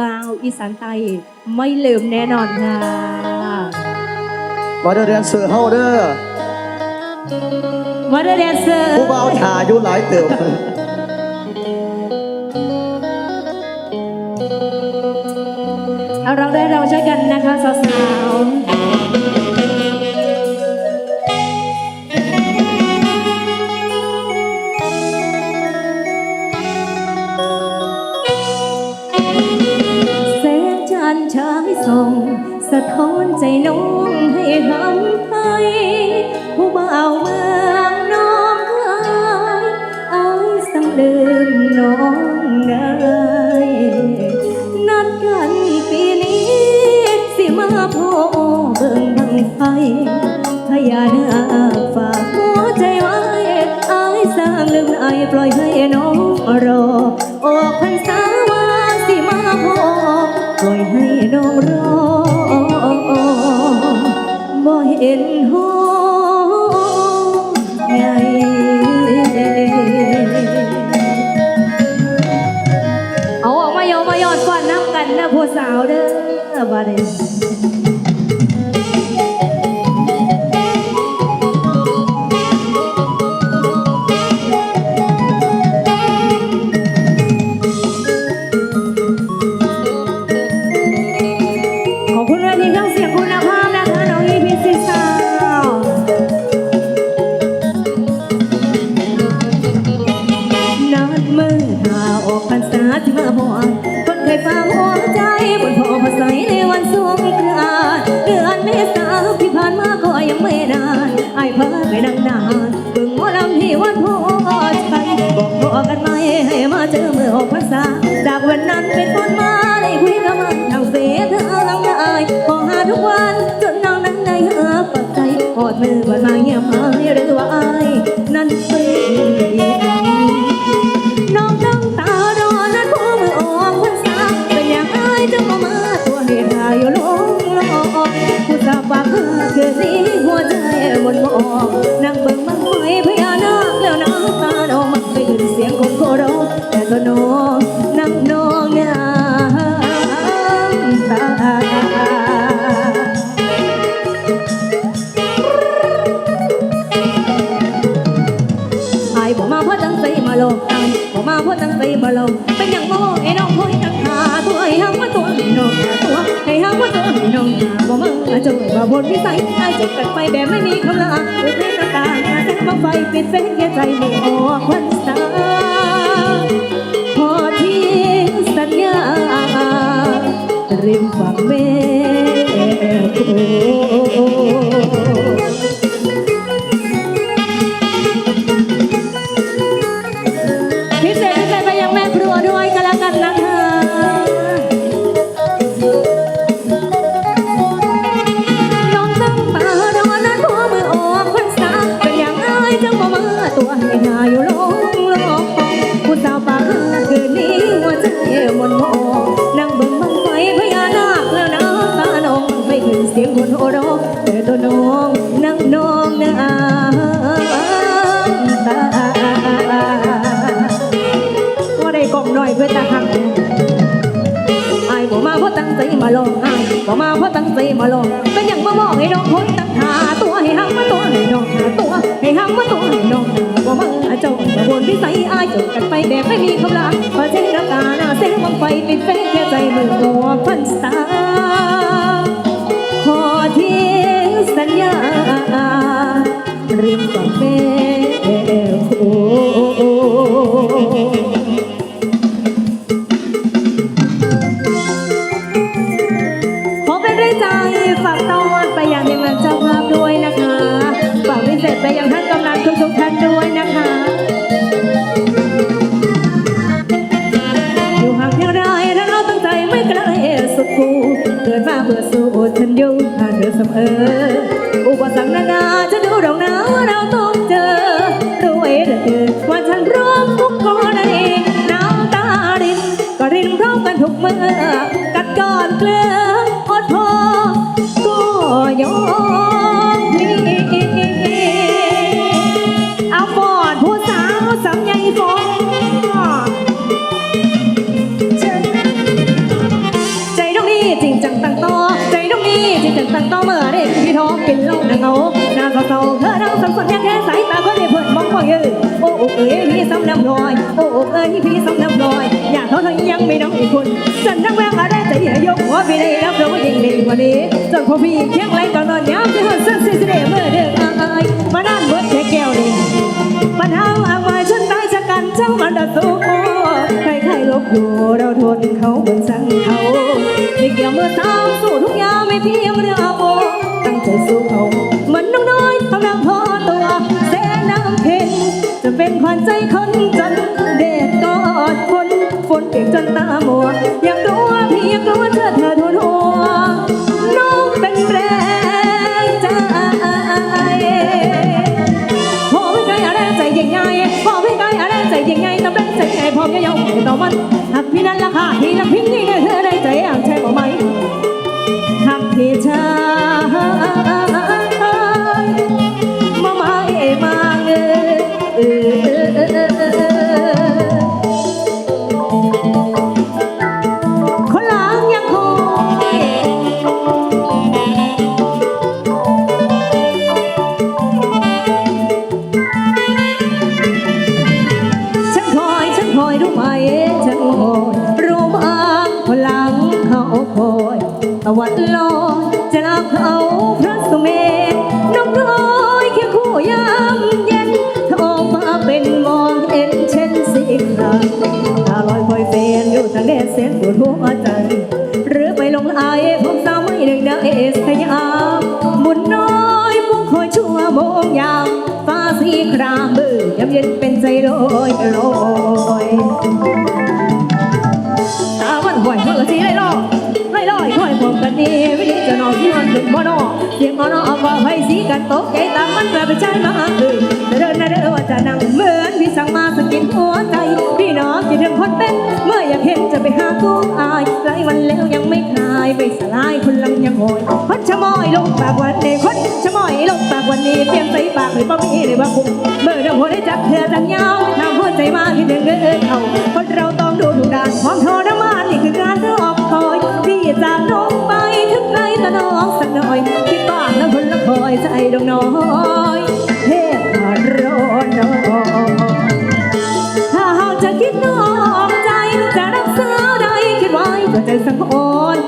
บาวอีสานใต้ไม่ลืมแน่นอนค่ะมาเด้อแดนเซอร์เฮาเด้อมาเดอแดนเซอร์ผู้บ่าวถ่าอยู่หลายเติบเอาเราได้เราช่วยกันนะคะสาวๆ ส่ง สะท้อนใจน้องให้หำให้ อเมื่อออกพรรษา จากวันนั้นเป็นต้นมาได้คุยกับมันทางเฟซเธอลังไอายขอหาทุกวันจนน้องนั้นได้หาปัจจัยหอดมือวันมาเงียบหายหรือว่าอายนั้นเป็นน้องตั้งตารอนัดผู้มือออกพรรษาเป็นอย่างไรจะมามาตัวเหตุหายอยู่ลงลอกผู้สาวปากเพื่อคืนนี้หัวใจหมดหมอกนั่งเบิ่ง มาพราะตั้งใจมาลงเป็นอย่างบ่ไอ้น้องคอยตั้งหาตัวไอ้ห้างมาตัวให้น้องตัวให้ห้างมาตัวให้น้องบ่มาจงมาบนวิสัยอายจบกันไปแบบไม่มีคำลาอุเทศกาลมาแสงบังไฟปิดเฟ้นแก่ใจมือออกพรรษาพอที่สัญญาริมฝั่งแม่โบ่าเพราะตั้งใจมาลองเป็นอย่างมามองให้น้องคนตั้งหาตัวให้หักมาตัวให้น้องหาตัวให้หักมาตัวให้น้องหาบ่มาเจ้ามาบนพิสัยอายจบกันไปแบบไม่มีคำลาพอเจรกาหน้าเส้นบังไฟปิดเฟ้แค่ใจมือหัวพันสาขอทิ้งสัญญาเริมฝั่งแม่ ฉันอยู่หาเธอเสมอ อุปสรรคนานาจะดูดอกนาว่าเราต้องเจอรู้ไว้เถิดว่าฉันร้อมทุกกรณีน้ำตารินก็รินพร้อมกันทุกเมื่อกัดก่อนเกลือ เอ้ยโอ้เอ้ยพี่สำน้ำลอยโอ้เอ้ยพี่สำน้ำลอยอยากเขาทนยังไม่น้องอีกคนฉันนั่กแวงอะไรแต่ย่ายกหัวไปได้แล้วเรายิ่งดีกว่านี้จนพอพี่เที่ยงไรก่อนนอนยามที่หันสั่งเสียเสน่ห์เมื่อเดือนอายมาด้านเบิดแค่แก้วนี่ปัเอาอาไว้ฉันตายชะกันเจ้ามันดัดสู้ใครใครลบอยู่เราทนเขาเหมือนสังเขาไม่เกี่ยวเมื่อเท้าสู้ทุกอย่างไม่เพียงเรื่องอาโบตั้งใจสู้เขา เป็นขวัญใจคนจนเด็ดกอดฝนฝนเปียกจนตามัวอยากรู้ว่าพี่อยากรู้ว่าเธอเธอทุนหัวน้องเป็นแรง ตะวันลอยจะลาเขาพระสุเมน้องน้อยแค่คู่ยามเย็นท้าองฟ้าเป็นมองเห็นเช่นสีครามตาลอยคอยเฟนอยู่ทางแดนเส้นปวดหัวใจหรือไปลงอายผมสาวไม่ได้ได้สยามบุญน้อยมุงคอยชั่วโมงยามฟ้าสีครามมือยามเย็นเป็นใจลอยลอยตาวันห่วยเมื่อสีไล่ล่อไล่ล่อยคอ ยพบกันดีวิธีจะนอนที่มันถึงบ่นเสียงอ่อนอว่าไฟสีกันตกใจตามมันแบบเป็นใจมาเออเดินเดินว่าจะนั่งเหมือนพี่สั่งมาสกินหัวใจพี่น้องคิดถึงคนเป็นเมื่ออยากเห็นจะไปหาตัวอายไกลวันแล้วยังไม่คลายไปสลายคนลังยังโหยคนชะมอยลงปากวันนี้คนชะมอยลงปากวันนี้เปลี่ยนใส่ปากเลยป้ามีเลยว่าคุ้มเมื่อเรื่องหัวได้จับเธอทันยาวทำหัวใจมาที่หนึ่งเดินเขาคนเราต้องดูถูกด่านของทรมาน ถึงไหนตะน้องสักหน่อยคิดบ้างแล้วคนละคอยใจดงน้อยเทพร้อนน้อยถ้าหากจะคิดนอกใจจะรักสาได้คิดไว้ตัวใจสังอ่อน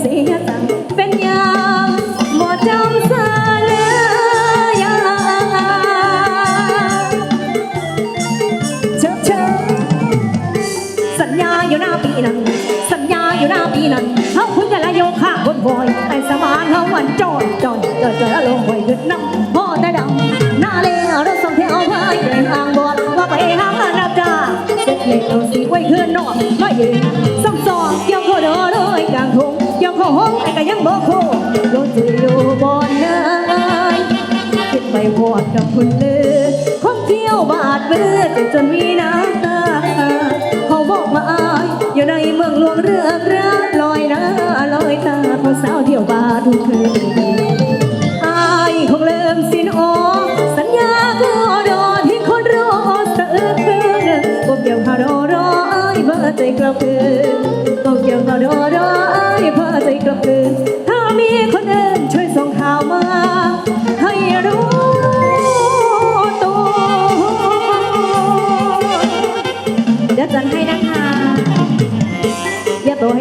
เสียตังเป็นยังหมดจำซาเลยยังเชิญเชิญสัญญาอยู่หน้าปีนั้น สัญญาอยู่หน้าปีนั้นเขาคุณจะละโยคะบนบอยแต่สมานเขาวันจอยจอยเจอเจอลงหอยขึ้นน้ำพ่อแต่ดำหน้าเลรถส่งเที่ยวพายเดินทางบอดว่าไปหางนรับจ้าเสร็จเลยเอาสีไว้เพื่อนนอกมายืนซ่อมซองเกี่ยวข้อดอเลยกลางทง เองแต่ก็ยังบอกโคโยจะอยู่บ่อนนายขึ้นไปวอดกับคนเลือของเที่ยวบาดเบื่อจนจนมีน้ำตาเขาบอกมาอายอยู่ในเมืองหลวงเรือกรักลอยหน้าลอยตาของสาวเที่ยวบาดทุกคืน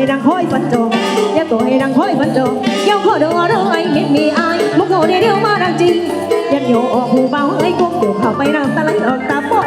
đang khói vẫn tròn Nhà tôi đang khói vẫn tròn Nhau khó đỡ đâu anh hết mì ai. Một ngồi đi điều mà đang chi Nhân nhiều ở khu báo ấy cũng được học bay đang ta lấy ở ta bỏ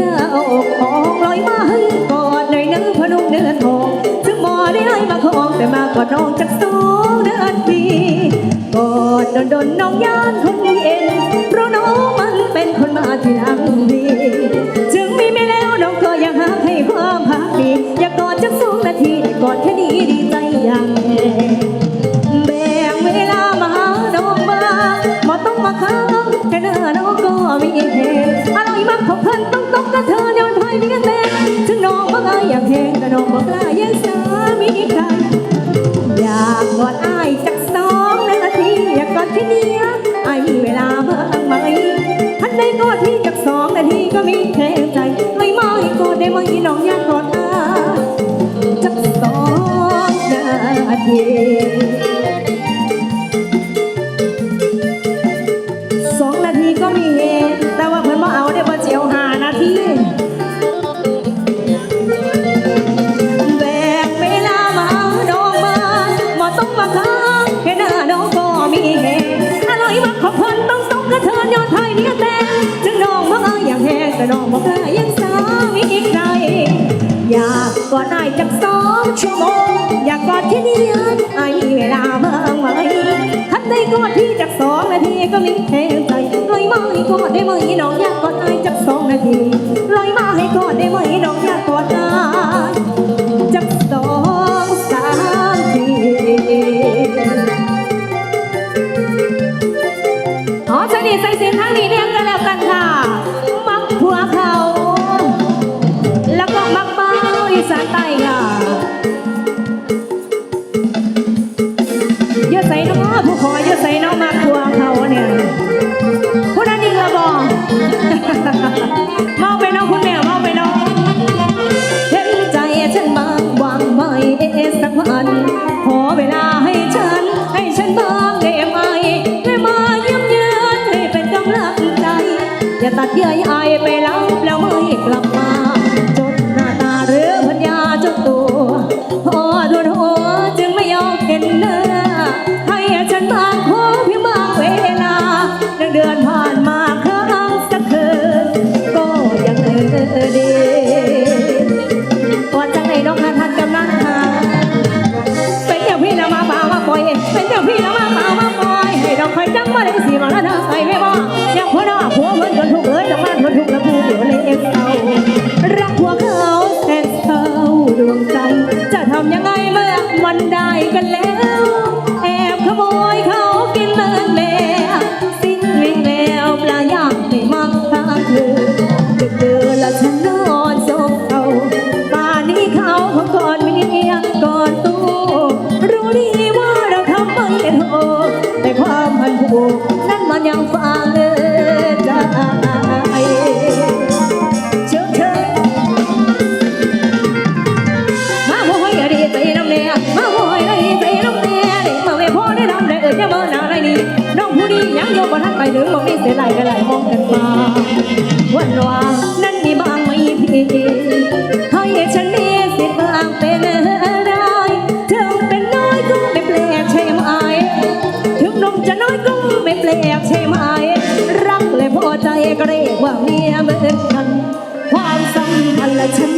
เจ้าอกมองลอยมาให้กอดใน่อยนึงพนุ่งเนื้อทองถึงบ่ได้ไล่มาของแต่มากอดน้องจากสองเดือนปีกอดโดนโดนน้องยานคนนี้เองเพราะน้องมันเป็นคนมาที่หลังดีจึงมีไม่แล้วน้องก็ยังหาให้ความพักดีอยากกอดจากสองนาทีแต่กอดแค่ บของเพิ่นต้องตกกระเธอเดินถอยพี่กันแม่ถึงน้องบ่อายอยากเห็นก็น้องบ่กล้าแย่นสามีใคร แต่น้องบอกเคยยังสาวอีกใครอยากกอดนายจักสองชั่วโมงอยากกอดแค่นี้ยันไอเวลาเมื่อไหร่ทันได้กอดที่จักสองนาทีก็มีแทนใจลอยมาให้กอดได้ไหมน้องอยากกอดนายจักสองนาทีลอยมาให้กอดได้ไหมน้องอยาก 一呀 ยังฟัง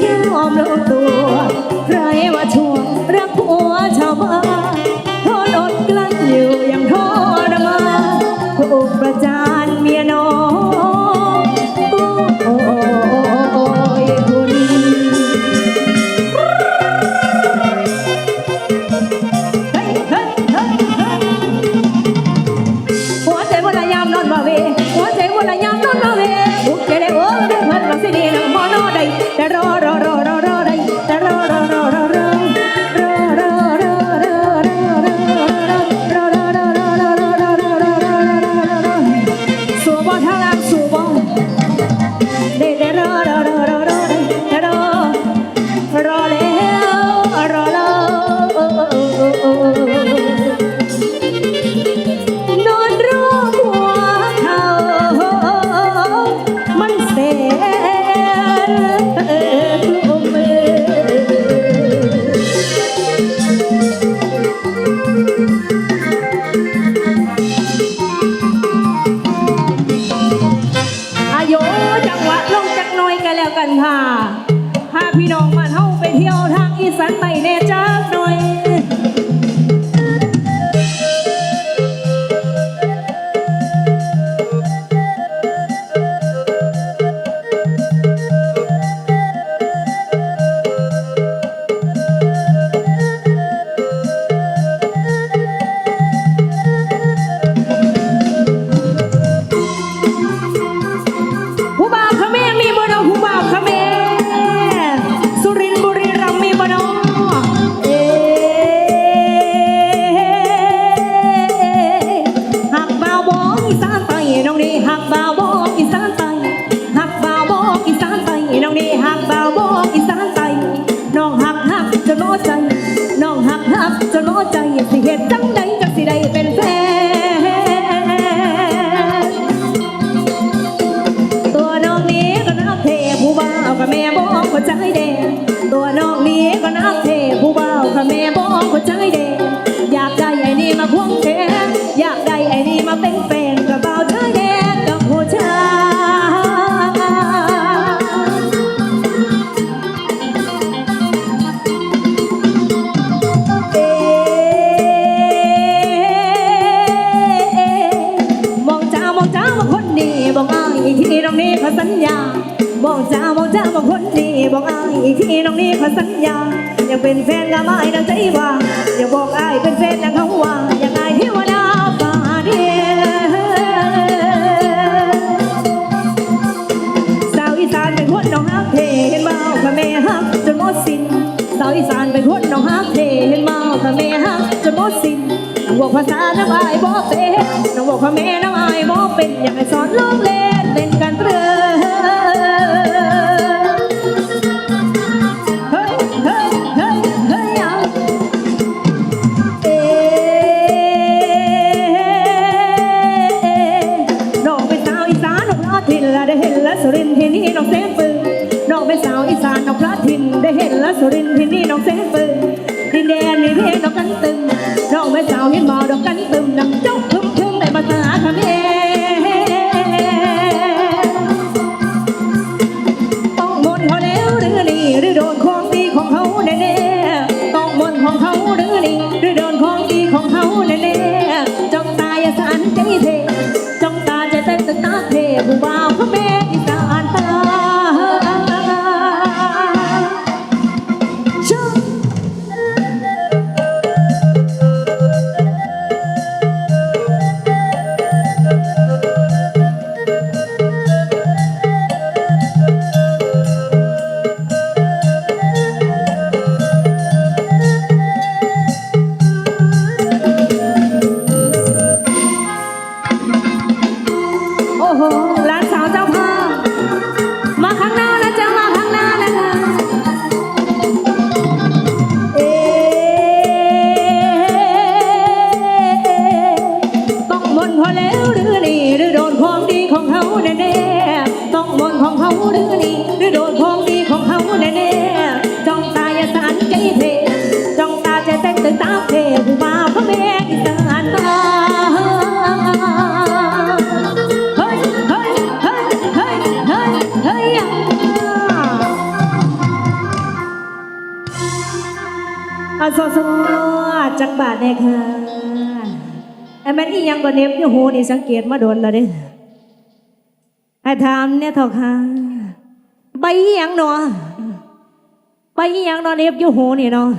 ยอมลงตัว ใครว่าช่วง สิเหตุจังใดจังสิได้เป็นแฟนตัวน้องนี้ก็นักเทผู้บ่าวกับแม่บอกหัวใจแดงตัวน้องนี้ก็นักเทผู้บ่าวกับแม่บอกหัวใจแดงอยากได้ไอ้นี่มาควงแขนอยากได้ไอ้นี่มาเป็นแฟน นี้ขอสัญญาบอกจ้ามองจ้ามาคนดีบอกอ้ายอีกทีน้องนี้ขอสัญญาอยากเป็นแฟนกับอ้ายนะใจว่าอยากบอกอ้ายเป็นแฟนนะเขาว่าอยากอายเทวดาฟ้าเดียวสาวอีสานเป็นคนน้องฮักเทเห็นเบาค่ะแม่ฮักจนหมดสิ้นสาวอีสานเป็นคนน้องฮักเทเห็นเบาค่ะแม่ฮักจนหมดสิ้นน้องบอกภาษาน้ำอายบ่เป็นน้องบอกค่ะแม่น้ำอายบ่เป็นอยากให้สอนลูกเล่นเป็นกันเรือ ได้เห็นละสุรินทร์ที่นี่น้องเซฟปืนดินแดนนี่เพลงน้อกกันตึมน้องแม่สาวเห็นบ่าวดอกกันตึมน้ำจก แน่ๆต้องมนของเขาหรือนี่หรือโดนของดีของเขาแน่ๆจ้องตาอย่าสานใจเทจ้องตาใจเต้นตึงตาเทผู้มาพระเมฆอีสานตาเฮ้ยเฮ้ยเฮ้ยเฮ้ยเฮ้ยเฮ้ยอะอาโซโซจักบาทแน่ค่ะไอแม่นอีหยังบ่เน็บอยู่หูนี่สังเกตมาโดนแล้วเด้ ให้ถามเนี่ยเถอะค่ะไปยังเนาะไปยังเนาะเหน็บอยู่หูนี่เนาะ